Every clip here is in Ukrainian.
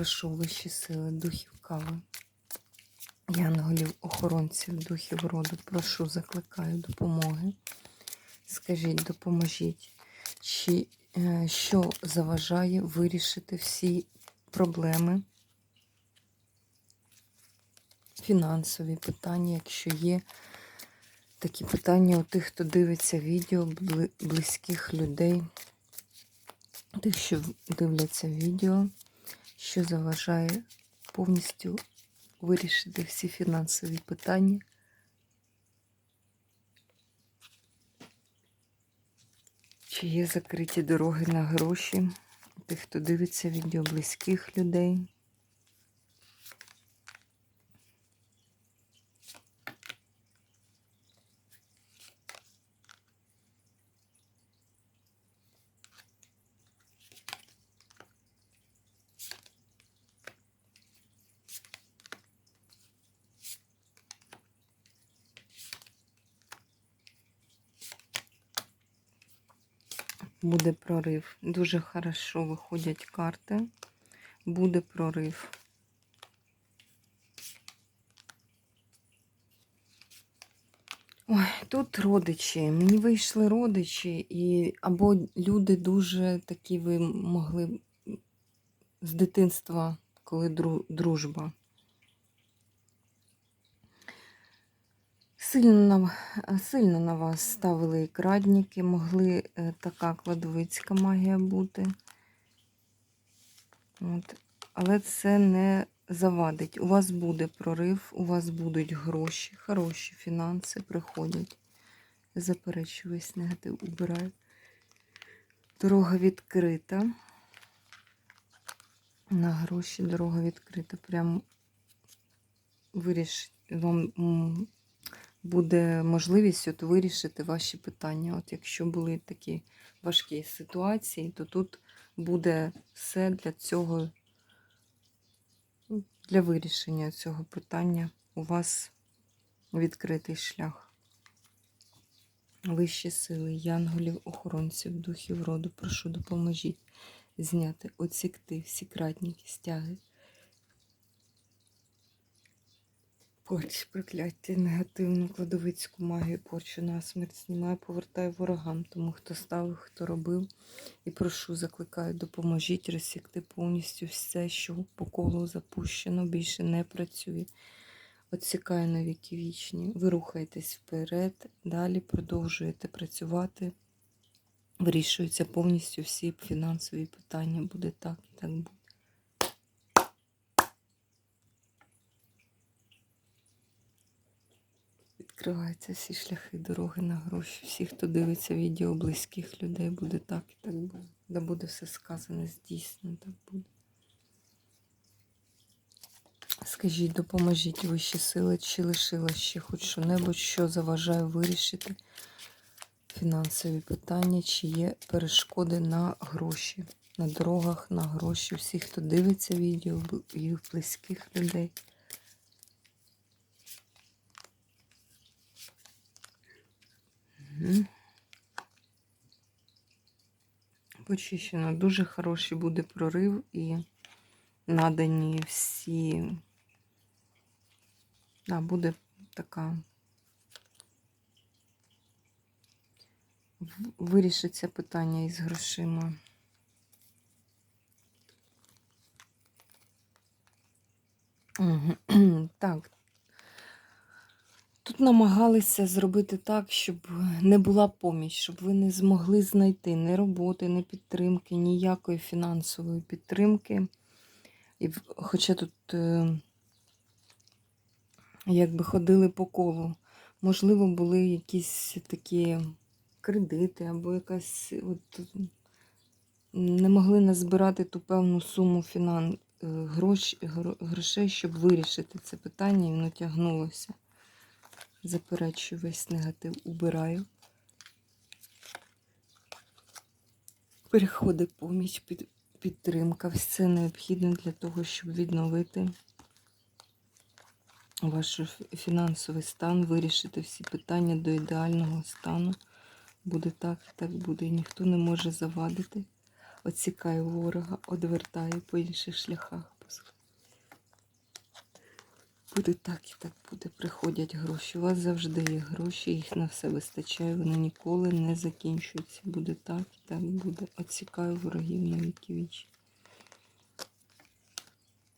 прошу вищі сили духів кави. Янголів, охоронців, духів роду, прошу, закликаю допомоги. Скажіть, допоможіть, чи е, що заважає вирішити всі проблеми, фінансові питання, якщо є такі питання у тих, хто дивиться відео, близьких людей, тих, що дивляться відео, що заважає повністю вирішити всі фінансові питання. Чи є закриті дороги на гроші тих, хто дивиться відео близьких людей? Буде прорив. Дуже хорошо виходять карти. Буде прорив. Ой, тут родичі. Мені вийшли родичі, і або люди дуже такі ви могли з дитинства, коли дружба. Сильно сильно на вас ставили і крадніки, могли е, така кладовицька магія бути. От. Але це не завадить. У вас буде прорив, у вас будуть гроші, хороші фінанси приходять. Заперечую весь негатив, убираю. Дорога відкрита. На гроші дорога відкрита. Прям вирішить вам буде можливість от вирішити ваші питання. От якщо були такі важкі ситуації, то тут буде все для цього, ну, для вирішення цього питання у вас відкритий шлях. Вищі сили, янголів, охоронців, духів роду, прошу допоможіть зняти, оцікти всі кратніки, стяги. Порч, прокляття, негативну кладовицьку магію, порчу на смерть знімаю, повертаю ворогам, тому хто ставив, хто робив. І прошу, закликаю, допоможіть розсікти повністю все, що по колу запущено, більше не працює. Отсікаю на віки вічні. Ви рухаєтесь вперед, далі продовжуєте працювати. Вирішуються повністю всі фінансові питання. Буде так і так буде. Відкриваються всі шляхи, дороги на гроші. Всі, хто дивиться відео близьких людей, буде так і так буде. Да буде все сказане, здійснено, так буде. Скажіть, допоможіть вищі сили, чи лишила ще хоч що-небудь, що заважає вирішити фінансові питання, чи є перешкоди на гроші, на дорогах, на гроші. Всі, хто дивиться відео, і близьких людей. Мгм. Почищено. Дуже хороший буде прорив і надані всі. Да, буде така. Вирішиться питання із грошима. Мгм. Так, Тут намагалися зробити так, щоб не була поміч, щоб ви не змогли знайти ні роботи, ні підтримки, ніякої фінансової підтримки. І, хоча тут е, якби ходили по колу, можливо, були якісь такі кредити або якась от, не могли назбирати ту певну суму фінан, е, грош, грошей, щоб вирішити це питання, і воно тягнулося. Заперечую весь негатив, убираю. Переходить поміч, під, підтримка. Все необхідне для того, щоб відновити ваш фінансовий стан, вирішити всі питання до ідеального стану. Буде так так буде. І ніхто не може завадити. Оцікаю ворога, одвертаю по інших шляхах. Буде так і так буде. Приходять гроші. У вас завжди є гроші, їх на все вистачає, вони ніколи не закінчуються. Буде так і так буде. Оцікаю ворогів на віки вічі.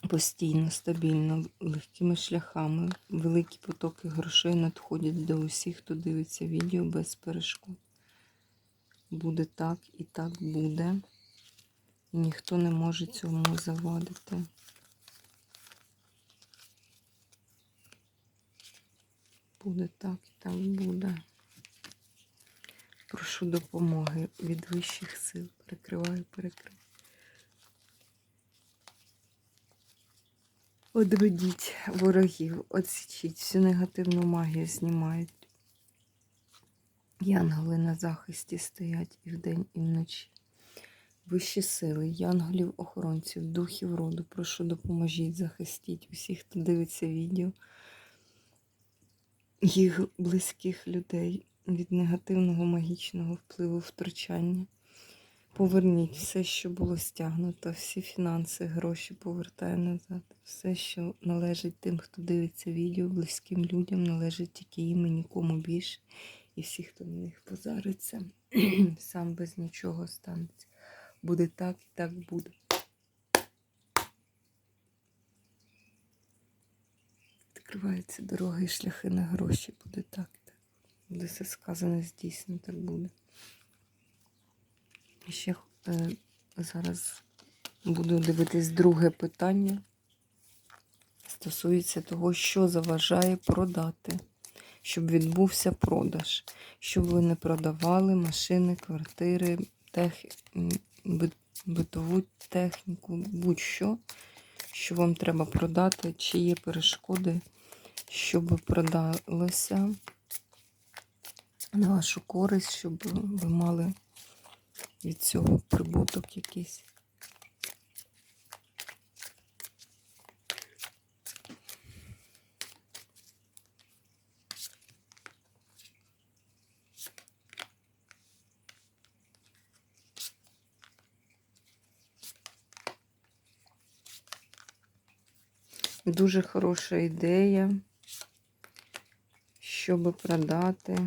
Постійно, стабільно, легкими шляхами. Великі потоки грошей надходять до усіх, хто дивиться відео без перешкод. Буде так і так буде. І ніхто не може цьому завадити. Буде так і так буде. Прошу допомоги від вищих сил. Перекриваю, перекриваю. Одведіть ворогів, отсічіть, всю негативну магію знімають. Янголи на захисті стоять і вдень, і вночі. Вищі сили, янголів, охоронців, духів роду, прошу допоможіть, захистіть усіх, хто дивиться відео, їх близьких людей від негативного магічного впливу втручання. Поверніть все, що було стягнуто, всі фінанси, гроші повертаю назад. Все, що належить тим, хто дивиться відео, близьким людям, належить тільки їм і нікому більше. І всі, хто на них позариться, сам без нічого станеться. Буде так і так буде. Відкриваються дороги і шляхи на гроші. Буде так так. Буде все сказане, здійснено, так буде. І Ще е, зараз буду дивитись друге питання. Стосується того, що заважає продати, щоб відбувся продаж, щоб ви не продавали машини, квартири, тех... битову техніку, будь-що, що вам треба продати, чи є перешкоди, щоб продалося на вашу користь, щоб ви мали від цього прибуток якийсь. Дуже хороша ідея, щоб продати.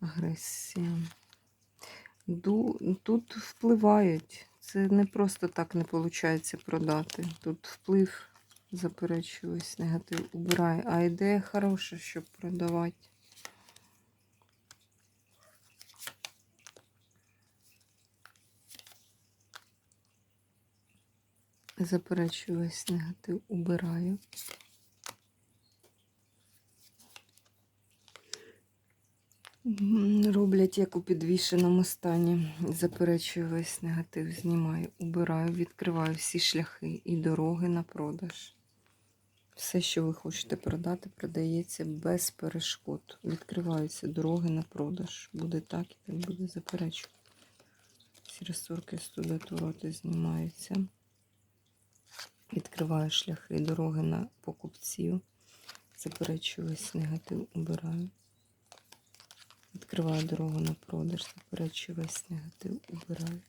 Агресія. Тут впливають. Це не просто так не виходить продати. Тут вплив, заперечую, ось негатив убирає. А ідея хороша, щоб продавати. Заперечую весь негатив, убираю. Роблять як у підвішеному стані. Заперечую весь негатив, знімаю, убираю, відкриваю всі шляхи і дороги на продаж. Все, що ви хочете продати, продається без перешкод. Відкриваються дороги на продаж. Буде так і так буде заперечую. Всі розсорки студатуроти знімаються. Відкриваю шляхи, дороги на покупців. Заперечую весь негатив, убираю. Відкриваю дорогу на продаж, заперечую весь негатив, убираю.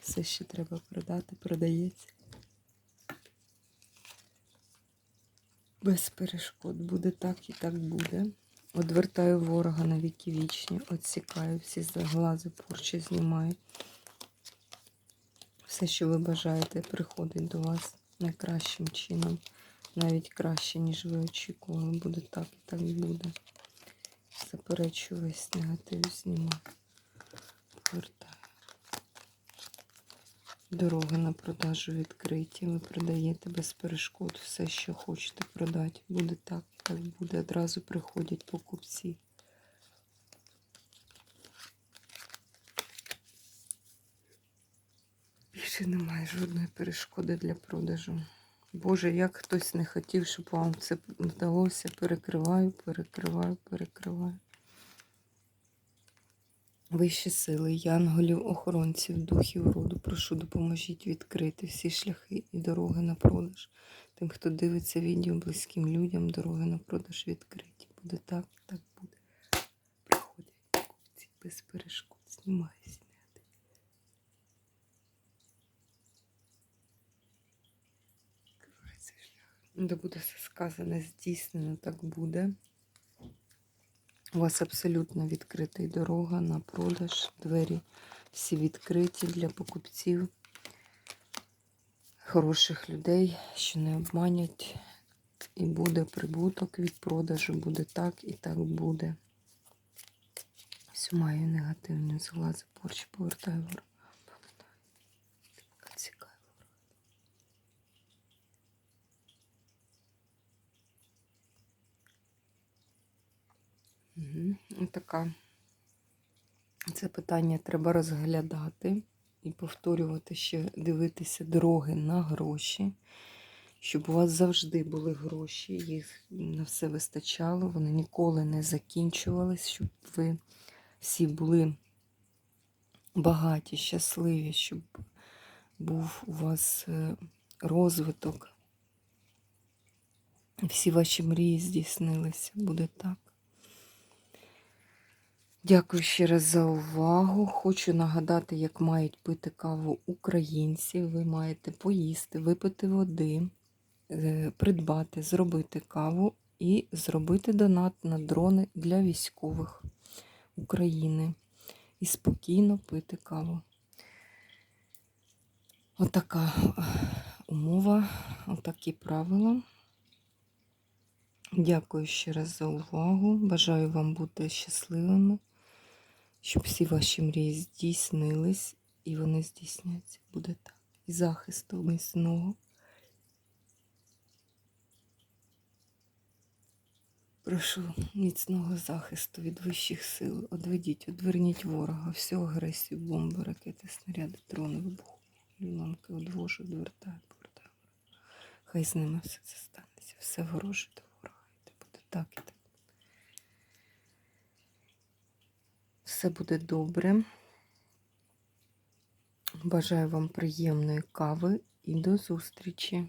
Все, що треба продати, продається. Без перешкод. Буде так і так буде. Одвертаю ворога на віки вічні, отсікаю всі заглази, порчі знімаю. Все, що ви бажаєте, приходить до вас найкращим чином. Навіть краще, ніж ви очікували. Буде так і так буде. Заперечую весь негатив, знімаю. Повертаю. Дороги на продажу відкриті. Ви продаєте без перешкод все, що хочете продати. Буде так, так буде. Одразу приходять покупці. Більше немає жодної перешкоди для продажу. Боже, як хтось не хотів, щоб вам це вдалося. Перекриваю, перекриваю, перекриваю. Вищі сили, янголів, охоронців, духів роду, прошу, допоможіть відкрити всі шляхи і дороги на продаж. Тим, хто дивиться відео близьким людям, дороги на продаж відкриті. Буде так, так буде. Приходять покупці без перешкод. Знімай, зняти. Відкривається шлях. Де буде все сказане, здійснено, так буде. У вас абсолютно відкрита дорога на продаж. Двері всі відкриті для покупців, хороших людей, що не обманять. І буде прибуток від продажу, буде так і так буде. Все маю негативні зглази, порчі повертаю Угу. Така. Це питання треба розглядати і повторювати ще дивитися дороги на гроші, щоб у вас завжди були гроші, їх на все вистачало, вони ніколи не закінчувались, щоб ви всі були багаті, щасливі, щоб був у вас е, розвиток. Всі ваші мрії здійснилися. Буде так. Дякую ще раз за увагу. Хочу нагадати, як мають пити каву українці. Ви маєте поїсти, випити води, е, придбати, зробити каву і зробити донат на дрони для військових України. І спокійно пити каву. Отака е, умова, отакі правила. Дякую ще раз за увагу. Бажаю вам бути щасливими, щоб всі ваші мрії здійснились, і вони здійсняться. Буде так. І захисту міцного. Прошу міцного захисту від вищих сил. Одведіть, одверніть ворога, всю агресію, бомби, ракети, снаряди, дрони, вибуху, ламки, одвожу, відвертаю, повертаю. Хай з ними все це станеться, все вороже до ворога. І буде так і так. Все буде добре. Бажаю вам приємної кави і до зустрічі!